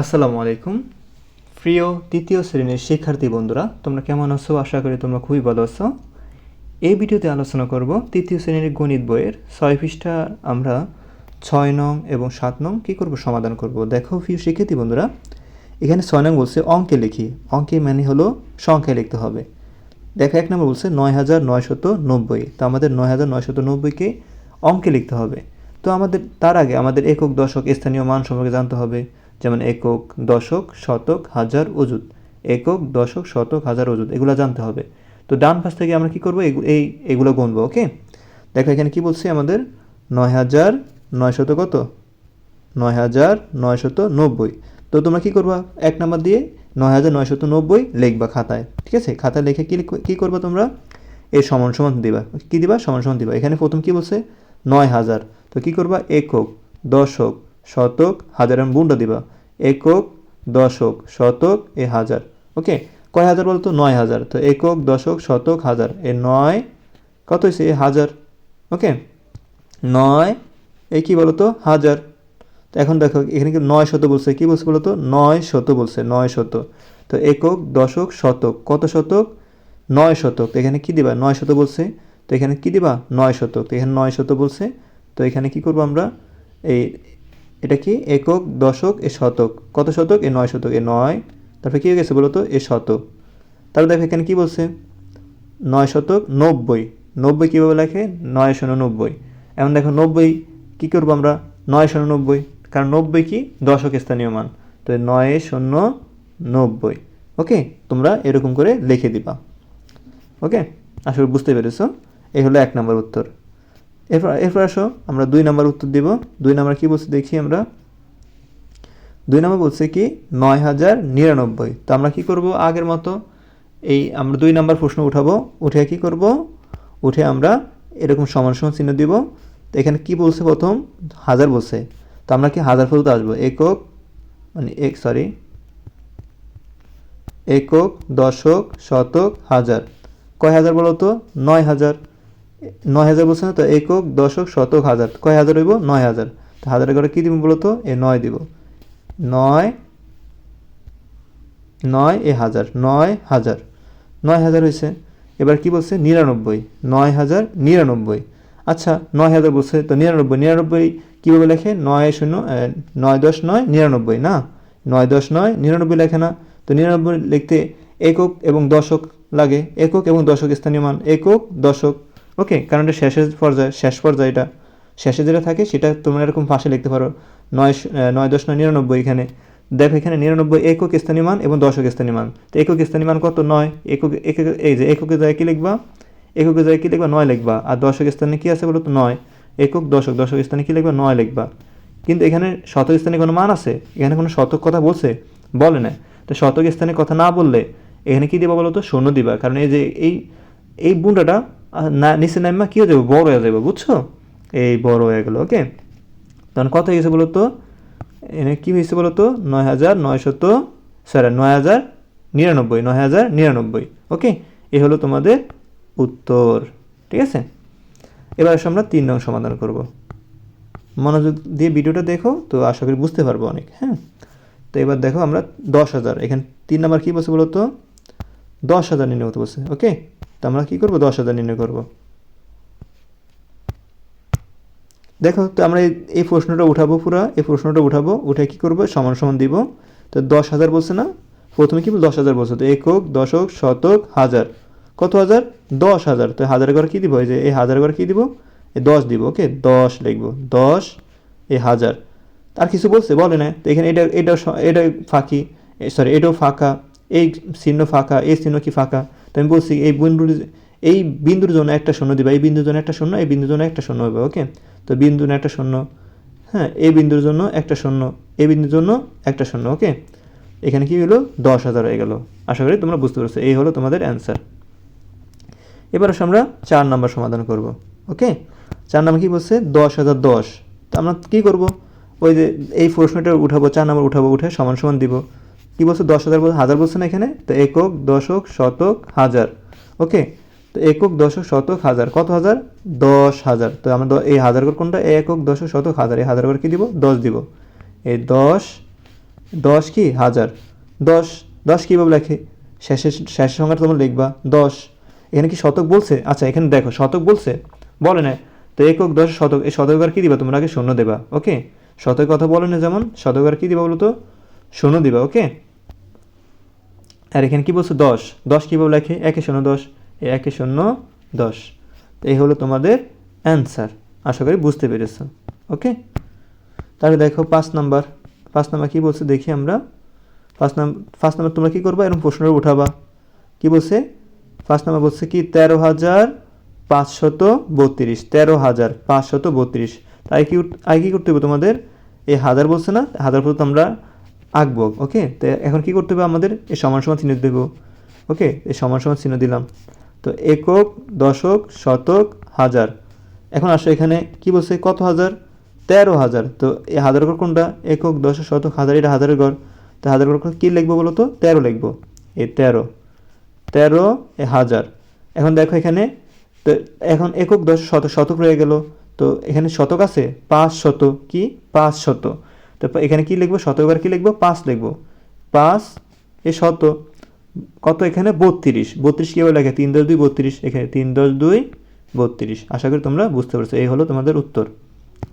আসসালামু আলাইকুম। প্রিয় তৃতীয় শ্রেণির শিক্ষার্থী বন্ধুরা, তোমরা কেমন আছো? আশা করি তোমরা খুবই ভালো আছো। এই ভিডিওতে আলোচনা করব তৃতীয় শ্রেণির গণিত বইয়ের ছয় পৃষ্ঠা আমরা ছয় নং এবং সাত নং কী করব সমাধান করব। দেখো, প্রিয় শিক্ষার্থী বন্ধুরা, এখানে ছয় নং বলছে অঙ্কে লিখি। অঙ্কে মানে হলো সংখ্যায় লিখতে হবে। দেখো, এক নম্বর বলছে নয় হাজার নয়শত নব্বই। তো আমাদের নয় হাজার নয়শত নব্বইকে অঙ্কে লিখতে হবে। তো আমাদের, তার আগে আমাদের একক, দশক, স্থানীয় মান সম্পর্কে জানতে হবে। যেমন একক, দশক, শতক, হাজার অজুত একক, দশক, শতক, হাজার অজুত এগুলো জানতে হবে। তো ডান পাশ থেকে আমরা কি করব? এই, এগুলো গুনবো, ওকে? দেখো এখানে কি বলছে আমাদের? নয় হাজার নয়শত কত? নয় হাজার নয়শত নব্বই। তো তোমরা কী করবা? এক নাম্বার দিয়ে নয় হাজার নয়শত নব্বই লিখবা খাতায়, ঠিক আছে? খাতায় লিখে কী কী করবা তোমরা? এর সমান সমান দিবা। কী দিবা? সমান সমান দিবা। এখানে প্রথম কী বলছে? নয় হাজার। তো কী করবা? একক, দশক শতক হাজার এমন বুনটা দিবা। একক দশক, শতক এ হাজার। ওকে? কয় হাজার বলতো? নয় হাজার। তো একক, দশক, শতক, হাজার। এ নয়, কত হয়েছে এ হাজার। ওকে? নয় এই কী বলতো? হাজার। তো এখন দেখো, এখানে কি নয় শত বলছে। কি বলছে বলতো? নয় শত বলছে, নয় শত। তো একক, দশক, শতক। কত শতক? নয় শতক। এখানে কি দিবা? নয় শত বলছে। তো এখানে কি দিবা? নয় শতক। এখানে নয় শত বলছে। তো এখানে কি করব আমরা? এই এটা কি? একক, দশক, এ শতক। কত শতক? এ নয় শতক, এ নয়। তারপরে কী হয়ে গেছে বলতো? এ শতক। তারপর দেখো এখানে কী বলছে? নয় শতক, নব্বই। নব্বই কীভাবে লেখে? নয় শূন্য নব্বই। এখন দেখো নব্বই কী করব আমরা? নয় শূন্য নব্বই। কারণ নব্বই কি? দশক স্থানীয় মান। তো নয় শূন্য নব্বই। ওকে? তোমরা এরকম করে লিখে দিবা। ওকে? আসলে বুঝতে পেরেছ। এই হলো এক নম্বর উত্তর। এরপর এরপর আসো, আমরা দুই নম্বর উত্তর দিব। দুই নম্বর কি বলছে দেখি আমরা। দুই নম্বর বলছে কি, নয় হাজার নিরানব্বই। তো আমরা কি করব আগের মতো? এই আমরা দুই নম্বর প্রশ্ন উঠাবো। উঠে কি করব? উঠে আমরা এরকম সমান সমান চিহ্ন দিব। তো এখানে কি বলছে প্রথম? হাজার বলছে। তো আমরা কি হাজার পর্যন্ত আসব? একক মানে এক সরি একক, দশক, শতক, হাজার। কয় হাজার বলো তো? নয় হাজার। নয় হাজার বলছে না তো, একক, দশক, শতক, হাজার। কয় হাজার হইব? নয় হাজার। তো হাজারের করে কী দিব বলতো? এ নয় দিব। নয় নয়, এ হাজার। নয় হাজার। নয় হাজার হয়েছে এবার কি বলছে? নিরানব্বই। নয় হাজার, নিরানব্বই। আচ্ছা নয় হাজার বলছে, তো নিরানব্বই নিরানব্বই কীভাবে লেখে? নয় শূন্য নয় দশ নয়, নিরানব্বই, না? নয় দশ নয়, নিরানব্বই লেখে না। তো নিরানব্বই লিখতে একক এবং দশক লাগে। একক এবং দশক স্থানীয় মান। একক, দশক ওকে কারণ এটা শেষের পর্যায়ে, শেষ পর্যায়ে এটা। শেষে যেটা থাকে, সেটা তোমরা এরকম পাশে লিখতে পারো। নয় নয় দশ নয় নিরানব্বই এখানে। দেখো এখানে নিরানব্বই একক স্থানীয় মান এবং দশক স্থানীয় মান। তো একক স্থানীয় মান কত? নয়। একক একক, এই যে এককের জায়গায় কী লিখবা? এককের জায়গায় কী লিখবা? নয় লিখবা। আর দশক স্থানে কী আছে বলো তো? নয়। একক, দশক দশক স্থানে কী লিখবা? নয় লিখবা। কিন্তু এখানে শতক স্থানে কোনো মান আছে? এখানে কোনো শতক কথা বলছে? বলে না। তো শতক স্থানে কথা না বললে এখানে কী দিবা বলো তো? শূন্য দিবা। কারণ এই যে, এই এই বুনটাটা না, নিচে নামা কী হয়ে যাবে? বড় হয়ে যাবে, বুঝছ? এই বড় হয়ে গেলো, ওকে? তখন কত হয়ে গেছে বলো তো? এখানে কী হয়েছে বলো তো? নয় হাজার নয়শত সরি নয় হাজার নিরানব্বই, নয় হাজার নিরানব্বই, ওকে? এ হলো তোমাদের উত্তর, ঠিক আছে? এবার আসো আমরা তিন নং সমাধান করব। মনোযোগ দিয়ে ভিডিওটা দেখো, তো আশা করি বুঝতে পারব অনেক হ্যাঁ? তো এবার দেখো আমরা দশ হাজার, এখানে তিন নাম্বার কী বলছে বলো তো? দশ হাজার নির্ণয় বলছে, ওকে? তো আমরা কী করব? দশ হাজার নির্ণয় করব। দেখো, তো আমরা এই- প্রশ্নটা উঠাবো পুরো, এই প্রশ্নটা উঠাবো, উঠে কি করব? সমান সমান দিব। তো দশ হাজার বলছে না? প্রথমে কি দশ হাজার বলছে। তো একক, দশক, শতক, হাজার। কত হাজার? দশ হাজার। তো হাজারের ঘরে কী দিব? এই যে, এই হাজারের ঘরে কী দিব? এই দশ দিব, ওকে? দশ লিখব। দশ, এ হাজার। আর কিছু বলছে? বলে না। তো এখানে এটা এটা এটা ফাঁকি। সরি এটাও ফাঁকা। এই চিহ্ন ফাঁকা, এই চিহ্ন কি ফাঁকা? তো আমি বলছি, এই বিন্দুর এই বিন্দুর জন্য একটা শূন্য দিবা, এই বিন্দুর জন্য একটা শূন্য, এই বিন্দুর জন্য একটা শূন্য হবে ওকে তো বিন্দুর একটা শূন্য হ্যাঁ এই বিন্দুর জন্য একটা শূন্য, এই বিন্দুর জন্য একটা শূন্য ওকে এখানে কি হলো? দশ হাজার হয়ে গেল। আশা করি তোমরা বুঝতে পারছ, এই হলো তোমাদের অ্যান্সার এবার আমরা চার নাম্বার সমাধান করব ওকে চার নাম্বার কি বলছে? দশ হাজার দশ। তো আমরা কী করব? ওই যে, এই প্রশ্নটা উঠাবো, চার নাম্বার উঠাবো, উঠে সমান সমান দিব। কি বলছে? দশ হাজার হাজার বলছে না এখানে? তো একক, দশক, শতক, হাজার। ওকে? তো একক, দশক, শতক, হাজার। কত হাজার? দশ হাজার। তো আমরা এই হাজার ঘর কোনটা? একক, দশক, শতক, হাজার। এই হাজার করে কী দিব? দশ দিব। এই দশ দশ কি? হাজার। দশ দশ কীভাবে লেখে? শেষের শেষের সংখ্যাটা তোমরা লিখবা। দশ। এখানে কি শতক বলছে? আচ্ছা এখানে দেখো, শতক বলছে? বলে না তো একক, দশ, শতক, এই শতকবার কী দিবা? তোমরা আগে শূন্য দেবা। ওকে? শতক কথা বলে না যেমন? শতকবার কী দিবা বলো তো শূন্য দিবা ওকে আর এখানে কি বলছো? দশ। দশ কীভাবে লেখে? একে শূন্য দশ একে শূন্য দশ। তো এই হলো তোমাদের অ্যান্সার আশা করি বুঝতে পেরেছ ওকে তাহলে দেখো, পাঁচ নাম্বার। পাঁচ নাম্বার কী বলছে? দেখি আমরা। ফার্স্ট নাম্বার ফার্স্ট নাম্বার তোমরা কী করবা? এরকম প্রশ্নটা উঠাবা। কী বলছে? ফার্স্ট নাম্বার বলছে কি? তেরো হাজার পাঁচশত বত্রিশ। তেরো হাজার পাঁচশত বত্রিশ। তাই কি আগে কী করতে হবে তোমাদের? এই হাজার বলছে না? হাজার পর্যন্ত আমরা আঁকবো ওকে তো এখন কি করতে হবে আমাদের? এই সমান সমান চিহ্ন দেব ওকে এই সমান সমান চিহ্ন দিলাম। তো একক, দশক, শতক, হাজার। এখন আসো এখানে, কি বলছে? কত হাজার? তেরো হাজার। তো এই হাজার ঘর কোনটা? একক, দশক, শতক, হাজার, এটা হাজারের ঘর। তো হাজার ঘর কী লিখব বলো তো? তেরো লিখব। এই তেরো। তেরো, এ হাজার। এখন দেখো এখানে, তো এখন একক দশ শত শতক রয়ে গেল। তো এখানে শতক আছে? পাঁচ শত কি? পাঁচ শত তো এখানে কি লিখব? শতকবার কি লিখব? পাঁচ লিখব। পাঁচ, এ শত, কত এখানে? বত্রিশ। বত্রিশ কীভাবে লেখে? তিন দশ দুই বত্রিশ এখানে। তিন দশ দুই বত্রিশ। আশা করি তোমরা বুঝতে পারছ। এই হলো তোমাদের উত্তর।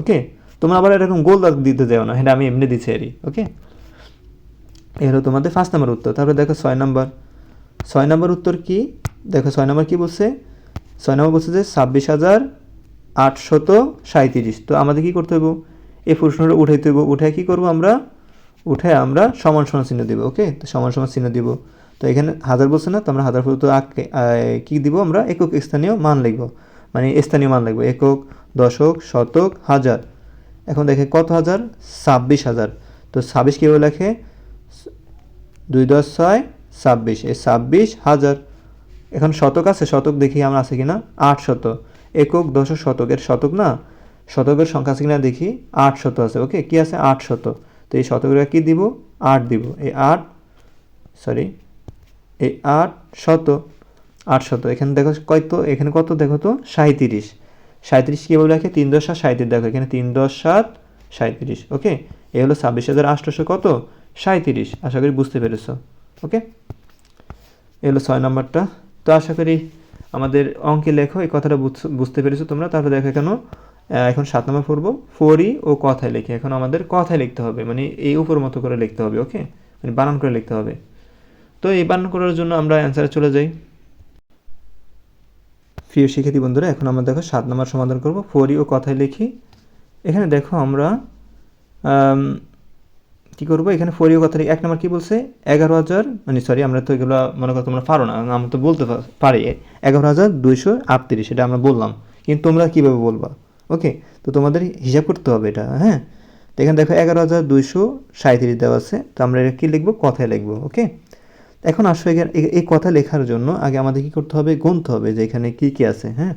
ওকে? তোমরা আবার এরকম গোল দিতে যাও না। হ্যাঁ আমি এমনি দিচ্ছি আরই ওকে? এই হলো তোমাদের ফার্স্ট নাম্বার উত্তর। তারপরে দেখো ছয় নাম্বার। ছয় নম্বর উত্তর কি? দেখো ছয় নম্বর কি বলছে? ছয় নম্বর বলছে যে ছাব্বিশ হাজার আটশত সাঁত্রিশ তো আমাদের কি করতে হবে এই প্রশ্নটা উঠাইতে হবে উঠে কী করব আমরা? উঠে আমরা সমান সমান চিহ্ন দিব ওকে তো সমান সমান চিহ্ন দিব। তো এখানে হাজার বলছে না, তো আমরা হাজার পর্যন্ত আঁকে কী দিব আমরা? একক স্থানীয় মান লিখব। মানে স্থানীয় মান লিখব, একক, দশক, শতক, হাজার। এখন দেখে কত হাজার? ছাব্বিশ হাজার। তো ছাব্বিশ কীভাবে লেখে? দুই দশ ছয়, ছাব্বিশ। এই ছাব্বিশ হাজার। এখন শতক আছে, শতক দেখি আমরা আছে কিনা? আট শত একক, দশক, শতক। এর শতক না? শতকের সংখ্যা কিনা দেখি? আট শত আছে। ওকে কি আছে? আট শত। তো এই শতকের কি দিব? আট দিব। এই আট সরি এই আট শত আট শত। এখানে দেখো কত এখানে কত? দেখো তো সাঁত্রিশ সাঁত্রিশ কীভাবে লেখে তিন দশ সাত সাঁত্রিশ দেখো, এখানে তিন দশ সাত সাঁত্রিশ ওকে এ হলো ছাব্বিশ হাজার আটশোশো কত? সাঁত্রিশ আশা করি বুঝতে পেরেছ। ওকে এ হলো ছয় নম্বরটা। তো আশা করি আমাদের অঙ্কে লেখো, এই কথাটা বুঝ- বুঝতে পেরেছ তোমরা। তারপরে দেখো কেন এখন সাত নম্বর পড়ব। ফোরই ও কথায় লিখে। এখন আমাদের কথায় লিখতে হবে মানে এই উপর মতো করে লিখতে হবে ওকে? মানে বানান করে লিখতে হবে। তো এই বানান করার জন্য আমরা অ্যান্সারে চলে যাই। প্রিয় শিক্ষার্থী বন্ধুরা এখন আমরা দেখো সাত নম্বর সমাধান করব। ফোরই ও কথায় লিখি। এখানে দেখো আমরা আম, কি করব? এখানে ফোরিও কথা লিখি। এক নম্বর কি বলছে? এগারো হাজার মানে সরি আমরা তো এগুলো মনে করো তোমরা পারো না আমরা তো বলতে পারি। এগারো হাজার দুইশো আটত্রিশ এটা আমরা বললাম। কিন্তু তোমরা কীভাবে বলবা? ওকে, তো তোমাদের হিসাব করতে হবে এটা হ্যাঁ? তো এখানে দেখো এগারো হাজার দুইশো সাঁত্রিশ দেওয়া আছে, তো আমরা এটা কী লিখব? কথায় লিখব, ওকে? এখন আসো এই- কথা লেখার জন্য আগে আমাদের কি করতে হবে? গুনতে হবে যে এখানে কি কি আছে হ্যাঁ?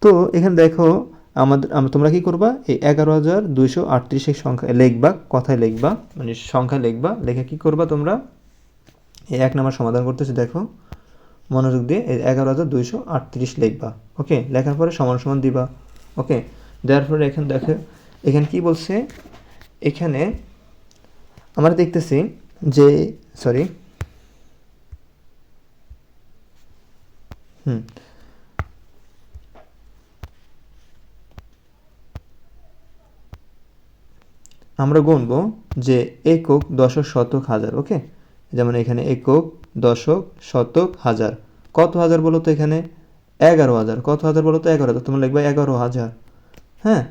তো এখানে দেখো আমাদের তোমরা কি করবা? এই এগারো হাজার দুইশো আটত্রিশের সংখ্যা লিখবা, কথায় লিখবা মানে সংখ্যা লিখবা, লেখে কি করবা তোমরা? এই এক নম্বর সমাধান করতেছি, দেখো। মনোযোগ দিয়ে এগারো হাজার দুইশো আটত্রিশ লিখবা, ওকে? লেখার পরে সমান সমান দিবা, ওকে? দেওয়ার পরে এখানে দেখো, এখানে কি বলছে? এখানে আমরা দেখতেছি যে সরি হুম, আমরা গুনবো যে একক দশক শতক হাজার, ওকে? যেমন এখানে একক দশক, শতক, হাজার। কত হাজার বলো তো এখানে? এগারো হাজার। কত হাজার বলো তো এগারো হাজার? তোমরা লিখবে এগারো হাজার। হ্যাঁ?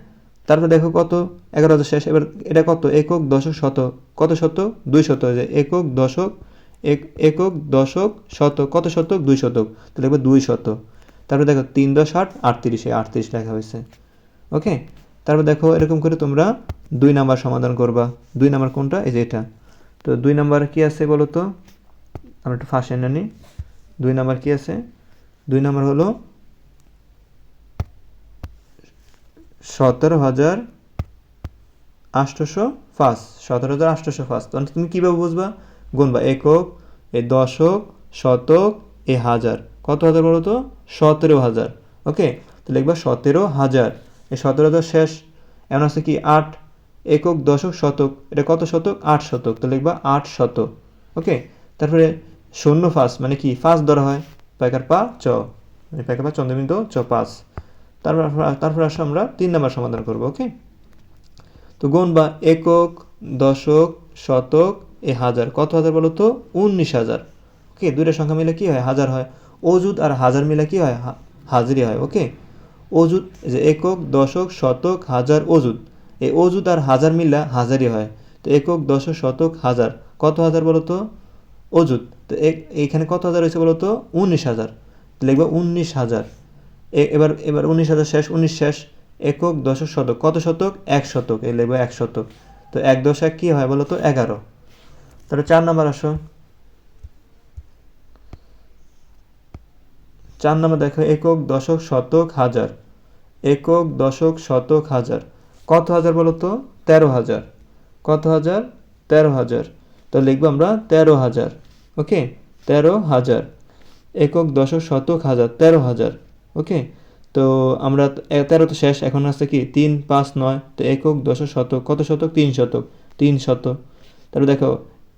তারপর দেখো কত? এগারো হাজার শেষ। এবার এটা কত? একক, দশক, শতক। কত শতক? দুই শতক। যে একক, দশক, এক, একক, দশক, শতক। কত শতক? দুই শতক। তো লিখবে দুই শত তারপর দেখো তিন দশ আট, আটত্রিশে। আটত্রিশ লেখা হয়েছে। ওকে? তারপর দেখো এরকম করে তোমরা দুই নাম্বার সমাধান করবা। দুই নাম্বার কোনটা? এই যে এটা। তো দুই নাম্বার কি আছে বলো তো? আমরা একটু ফার্স্ট এনে নিই দুই নাম্বার কি আছে? দুই নাম্বার হলো সতেরো হাজার আটশোশো ফার্স্ট সতেরো হাজার আটশোশো ফার্স্ট তাহলে তুমি কীভাবে বুঝবা? গুনবা একক, এ দশক, শতক, এ হাজার। কত হাজার বলো তো? সতেরো হাজার। ওকে? তো লিখবা সতেরো হাজার। এই সতেরো হাজার শেষ। এমন আছে কি? আট একক, দশক, শতক। এটা কত শতক? আট শতক। তো লিখবা আট শতক। ওকে? তারপরে শূন্য ফাঁস মানে কি, ফাঁস ধরা হয়। পাইকার পা, চ। মানে পাইকার পা চন্দ্রবিন্দু চ, পাঁচ। তারপর তারপর আসলে আমরা তিন নাম্বার সমাধান করব, ওকে? তো গুণ বা একক, দশক, শতক, এ হাজার। কত হাজার বলো তো? উনিশ হাজার। ওকে, দুইটা সংখ্যা মিলে কি হয়? হাজার হয়। অজুদ আর হাজার মিলে কি হয়? হাজারি হয়, ওকে? অজুদ যে একক, দশক, শতক, হাজার অজুদ এই অজুদ আর হাজার মিলা হাজারি হয়। তো একক, দশক, শতক, হাজার। কত হাজার বলো তো? অজুদ তো এইখানে কত হাজার হয়েছে বলো তো? উনিশ হাজার। লিখব উনিশ হাজার। এবার এবার উনিশ হাজার শেষ, উনিশ শেষ, একক দশক শতক। কত শতক? এক শতক। এই লিখব এক শতক। তো এক দশ এক কী হয় বলো তো? এগারো। তাহলে চার নাম্বার আসো। চার নাম্বার দেখো, একক দশক শতক হাজার। একক দশক শতক হাজার। কত হাজার বলো তো? তেরো হাজার। কত হাজার? তেরো হাজার। তো লিখব আমরা তেরো হাজার, ওকে? তেরো হাজার, একক দশক শতক হাজার, তেরো হাজার, ওকে? তো আমরা তেরো তো শেষ, এখন আছে কি? তিন, পাঁচ, নয়, তো একক দশক শতক, কত শতক? তিন শতক, তিন শত তারপরে দেখো,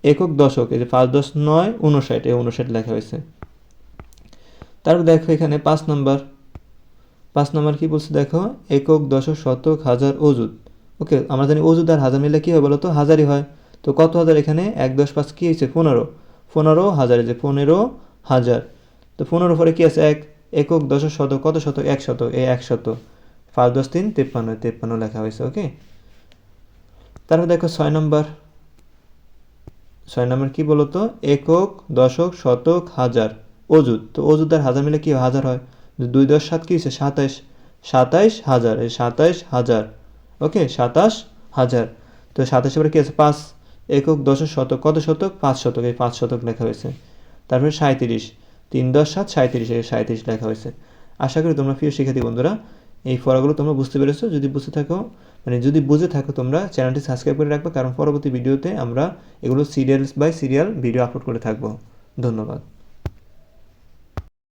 একক দশক, এই যে পাঁচ দশ নয়, উনষাট, এই উনষাট লেখা হয়েছে। তারপর দেখো এখানে পাঁচ নাম্বার পাঁচ নাম্বার কি বলছে দেখো? একক দশক শতক হাজার অজুদ ওকে? আমরা জানি অজুদ আর হাজার মিলে কী হয় বলো তো হাজারই হয়। তো কত হাজার এখানে? এক, দশ, পাঁচ, কী হয়েছে? পনেরো। পনেরো হাজার যে পনেরো হাজার। তো পনেরো পরে কী আছে? এক, একক দশক শতক, কত শতক? এক শতক। এই এক শতক। পাঁচ, দশ, তিন, তেপ্পান্ন তেপ্পান্ন লেখা হয়েছে, ওকে? তারপর দেখো ছয় নম্বর। ছয় নম্বর কী বলো তো একক দশক শতক হাজার। অজুদ তো অজুদ আর হাজার মিলে কি? হাজার হয়। দুই দশ সাত কি হয়েছে? সাতাইশ। সাতাইশ হাজার। এই সাতাইশ হাজার। ওকে? সাতাশ হাজার। তো সাতাশ এবারে কী আছে? পাঁচ একক দশক শতক, কত শতক? পাঁচ শতক। এই পাঁচ শতক লেখা হয়েছে। তারপরে সাঁত্রিশ তিন দশ সাত সাঁত্রিশ এই সাঁত্রিশ লেখা হয়েছে। আশা করি তোমরা প্রিয় শিক্ষার্থী বন্ধুরা, এই ফলাগুলো তোমরা বুঝতে পেরেছ। যদি বুঝতে থাকো মানে যদি বুঝে থাকো তোমরা, চ্যানেলটি সাবস্ক্রাইব করে রাখবে, কারণ পরবর্তী ভিডিওতে আমরা এগুলো serials by serial video upload করে থাকব। ধন্যবাদ।